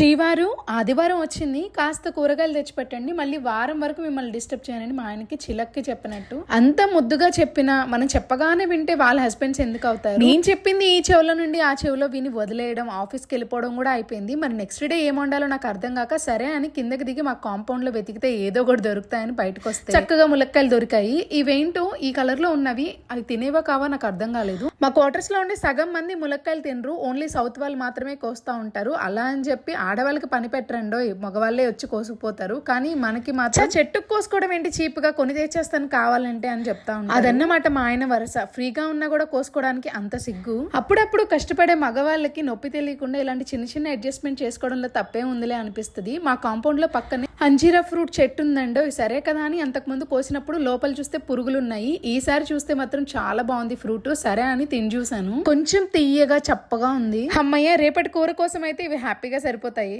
శ్రీవారు ఆదివారం వచ్చింది. కాస్త కూరగాయలు తెచ్చిపెట్టండి. మళ్ళీ వారం వరకు మిమ్మల్ని డిస్టర్బ్ చేయనని మా ఆయనకి చిలక్కి చెప్పినట్టు. అంత ముద్దుగా చెప్పినా మనం చెప్పగానే వింటే వాళ్ళ హస్బెండ్స్ ఎందుకు అవుతారు? నేను చెప్పింది ఈ చెవుల నుండి ఆ చెవిలో విని వదిలేయడం ఆఫీస్కి వెళ్ళిపోవడం కూడా అయిపోయింది. మరి నెక్స్ట్ డే ఏం వండాలో నాకు అర్థం కాక సరే అని కిందకి దిగి మా కాంపౌండ్లో వెతికితే ఏదో ఒకటి దొరుకుతాయని బయటకు వస్తే చక్కగా ములక్కాయలు దొరికాయి. ఇవేంటో ఈ కలర్లో ఉన్నవి అవి తినేవా కావా నాకు అర్థం కాలేదు. మా క్వార్టర్స్లో ఉండే సగం మంది ములక్కాయలు తినరు. ఓన్లీ సౌత్ వాళ్ళు మాత్రమే కోస్తా ఉంటారు. అలా అని చెప్పి ఆడవాళ్ళకి పని పెట్టరండో మగవాళ్ళే వచ్చి కోసుకుపోతారు. కానీ మనకి మాత్రం చెట్టుకు కోసుకోవడం ఏంటి? చీప్గా కొని తెచ్చేస్తాను కావాలంటే అని చెప్తా ఉంటారు. అదన్నమాట మా ఆయన వరుస. ఫ్రీగా ఉన్నా కూడా కోసుకోవడానికి అంత సిగ్గు. అప్పుడప్పుడు కష్టపడే మగవాళ్ళకి నొప్పి తెలియకుండా ఇలాంటి చిన్న చిన్న అడ్జస్ట్మెంట్ చేసుకోవడంలో తప్పే ఉందిలే అనిపిస్తుంది. మా కాంపౌండ్లో పక్కనే అంజీరా ఫ్రూట్ చెట్టు ఉందండో సరే కదా అని అంతకుముందు కోసినప్పుడు లోపల చూస్తే పురుగులు ఉన్నాయి ఈసారి చూస్తే మాత్రం చాలా బాగుంది ఫ్రూట్. సరే అని తిని చూసాను కొంచెం తీయగా చప్పగా ఉంది. అమ్మయ్య రేపటి కూర కోసం అయితే ఇవి హ్యాపీగా సరిపోతాయి.